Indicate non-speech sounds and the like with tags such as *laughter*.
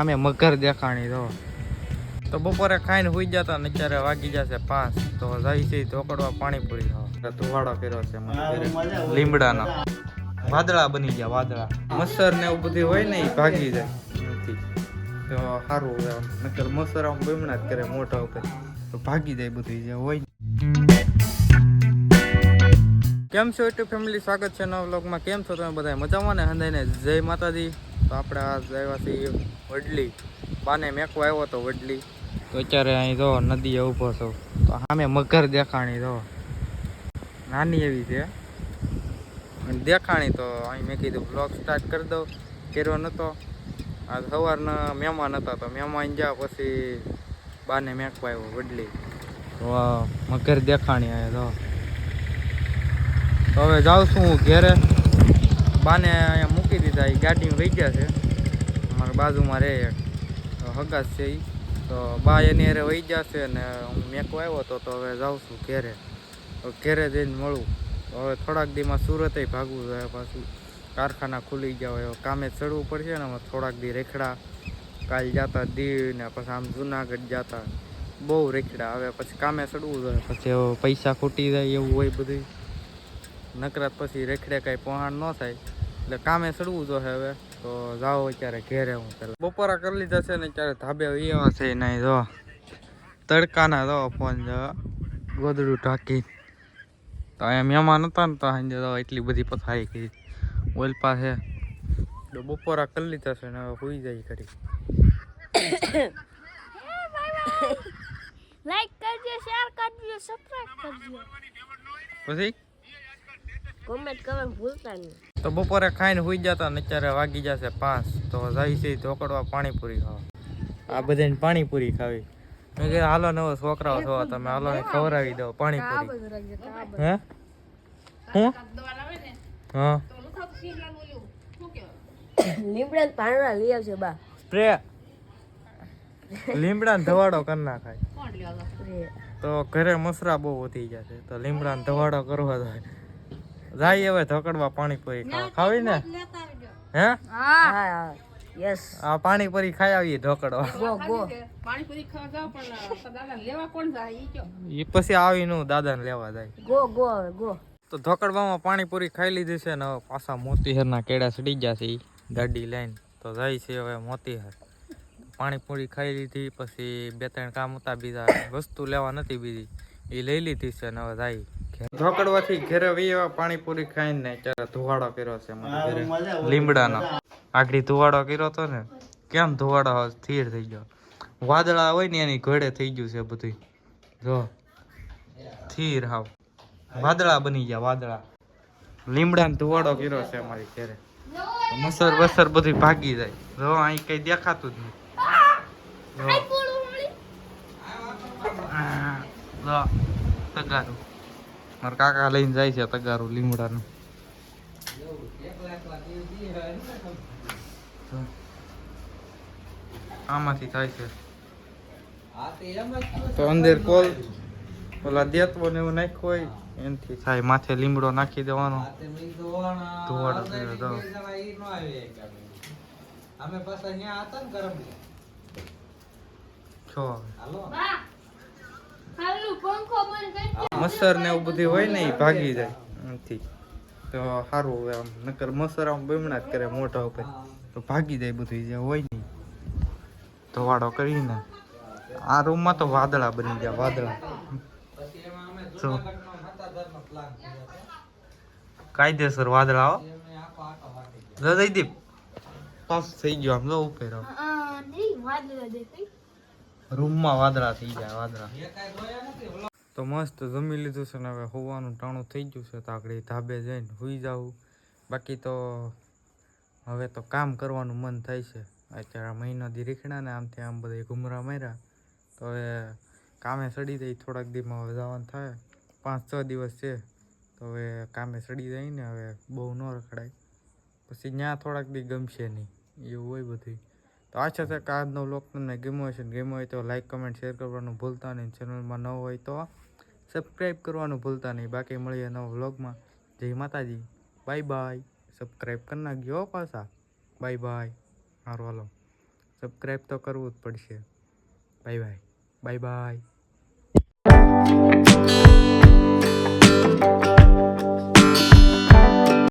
અમે મગર દેખાણી તો તો બપોરે ખાઈને હોઈ જતા ને અત્યારે વાગી જશે પાંચ તો જાય છે ઢોકળવા પાણીપુરી ખાવા. ધુવાડો કર્યો છે લીમડાનો. વાદળા બની ગયા, વાદળા. મચ્છર ને એવું બધું હોય ને ભાગી જાય. તો સારું હોય. નકર મચ્છર આમ બમણા જ કરે મોટા ઉપર. તો ભાગી જાય બધું જે હોય. કેમ છો યુટ્યુબ ફેમિલી? સ્વાગત છે નવા વ્લોગમાં. કેમ છો તમે બધા મજામાં ને? હંદાઈને જય માતાજી. તો આપણે આ આવ્યા છીએ વડલી. બાને મેકવા આવ્યો તો વડલી. તો અત્યારે અહીં જો નદીએ ઊભો છો. તો સામે મગર દેખાણી જો. નાની એવી છે. અને દેખાણી તો અહીં મેં કીધું બ્લોગ સ્ટાર્ટ કરી દઉં. કર્યો નહોતો આજ સવારના મહેમાન હતા તો મહેમાન ગયા પછી બાને મેકવા આવ્યો વડલી. તો આ મગર દેખાણી અહીંયા તો હવે જાઉં છું હું ઘેરે. બાને અહીંયા મૂકી દીધા એ ગાડીમાં વહી ગયા છે. અમારા બાજુમાં રહે હગાસ છે એ તો બા એની અરે વહી છે ને હું મેકો આવ્યો હતો, તો હવે જાઉં છું ઘેરે. તો ઘેરે જઈને મળું. હવે થોડાક દીમાં સુરતે ભાગવું જોઈએ પાછું કારખાના ખુલી ગયા હોય કામે ચડવું પડશે ને અમે થોડાક દી રેખડા. કાલ જતા દીવ ને પછી આમ જુનાગઢ જતા. બહુ રેખડા હવે પછી કામે ચડવું જોઈએ પછી પૈસા ખૂટી જાય એવું હોય બધું નકરાત પછી રેખડે કાંઈ પહોંચ ન થાય. એટલે કામે ચડવું જોઈએ હવે. તો જાઓ અત્યારે ઘેરે હું પેલા. બપોરા કરી લીધા છે ને અત્યારે ધાબે એવા છે નહીં જો. તડકાના જો ફોન જો. ગોદડું ઢાંકી. તો અહીંયા મહેમાન હતા ને તો સાંજે તો એટલી બધી પથારી કરી ઓલ પાસે. તો બપોરા કરી લીધા છે ને હવે સુઈ જાય કરી લાઈક *coughs* કરજો શેર કરજો સબસ્ક્રાઇબ કરજો. પછી? કોમેન્ટ કરવાનું ભૂલતા નહીં. તો બપોરે ખાઈને સુઈ જતા ને અત્યારે વાગી જશે પાંચ. તો જાય છે ઢોકળવા પાણીપુરી ખાવા. આ બધાને પાણીપુરી ખાવી. મેં કીધું હાલો નવો છોકરાઓ છો તમે હાલો ને ખવડાવી દો પાણીપુરી. હે? હું? હા. લીમડા પાંદડા લઈ આવશે બા. સ્પ્રે. લીમડા ધવાડો કરી નાખાય. તો ઘરે મસરા બહુ વધી જશે તો લીમડા ધવાડો કરવા જોઈએ. જાય હવે ધોકડવા પાણીપુરી ખાવા. ખાવી ને? હે? હા. યસ આ પાણીપુરી ખાઈ આવીએ ઢોકળવા *laughs* ઈ કયો. એ પછી આવીનું દાદાને લેવા જાય. Go go go. તો ધોકડવામાં પાણીપુરી ખાઈ લીધી છે ને હવે પાછા મોતીહરના કેળા સડી ગયા છે ઈ ગાડી લઈને. તો જાય છે હવે મોતીહર. પાણીપુરી ખાઈ લીધી પછી બે ત્રણ કામ હતા બીજા. વસ્તુ લેવા નથી બીજી. એ લઈ લીધી છે ને હવે જાય. ધોકડવાથી ઘેરે વીવા પાણીપુરી ખાઈને ને અત્યારે ધુવાડો કર્યો છે મને ઘરે. લીમડાનો. આગળ ધુવાડો કર્યો તો ને કેમ ધુવાડો સ્થિર થઈ ગયો? વાદળા હોય ને એની ઘોડે થઈ ગયું છે બધું જો સ્થિર હાવ. વાદળા બની ગયા વાદળા. લીમડા ને ધુવાડો કર્યો છે અમારી ઘેરે. મસર બસર બધું ભાગી જાય. જો અહીં કઈ દેખાતું જ નહીં. જો, તગારું. મારા કાકા લઈને જાય છે તગારું લીમડાનું. આમાંથી થાય છે. તો અંદર કોલ ઓલા દેતવો ને એવું નાખ્યું હોય એનાથી થાય. માથે લીમડો નાખી દેવાનો. ધુવાડો કર્યો તો. છો મચ્છર ને એવું બધું હોય ને એ ભાગી જાય. નથી તો સારું હોય આમ. નકર મચ્છર આમ બમણા જ કરે મોટા ઉપર. તો ભાગી જાય બધું જે હોય નહીં ધોવાડો કરીને. આ રૂમમાં તો વાદળા બની ગયા વાદળા. જો. કાયદેસર વાદળા હો. જયદીપ. પાસ થઈ ગયો આમ જો ઉપર આમ. રૂમમાં વાદળા થઈ જાય વાદળા. તો મસ્ત જમી લીધું છે ને હવે હોવાનું ટાણું થઈ ગયું છે તો આગળ ધાબે જઈને સુઈ જાવું બાકી તો હવે તો કામ કરવાનું મન થાય છે. અત્યારે મહિનો દી રીખણા ને આમથી આમ બધા ઘુમરા માર્યા. તો હવે કામે સડી જાય થોડાક દીમાં હવે જવાનું થાય. પાંચ છ દિવસ છે તો હવે કામે સડી જાય ને હવે બહુ ન રખડાય. પછી ત્યાં થોડાક દી ગમશે નહીં એવું હોય બધું તો આશા છે કે આજનો વ્લોગ તમને ગમ્યો હશે ગમ્યો હોય તો લાઇક કમેન્ટ શેર કરવાનું ભૂલતા નહીં. ચેનલમાં ન હોય તો સબસ્ક્રાઈબ કરવાનું ભૂલતા નહીં. બાકી મળીએ નવા વ્લોગમાં જય માતાજી. બાય બાય સબસ્ક્રાઈબ કરી ગયો પાછા. બાય બાય મારું હાલો. સબસ્ક્રાઈબ તો કરવું જ પડશે. Bye bye bye bye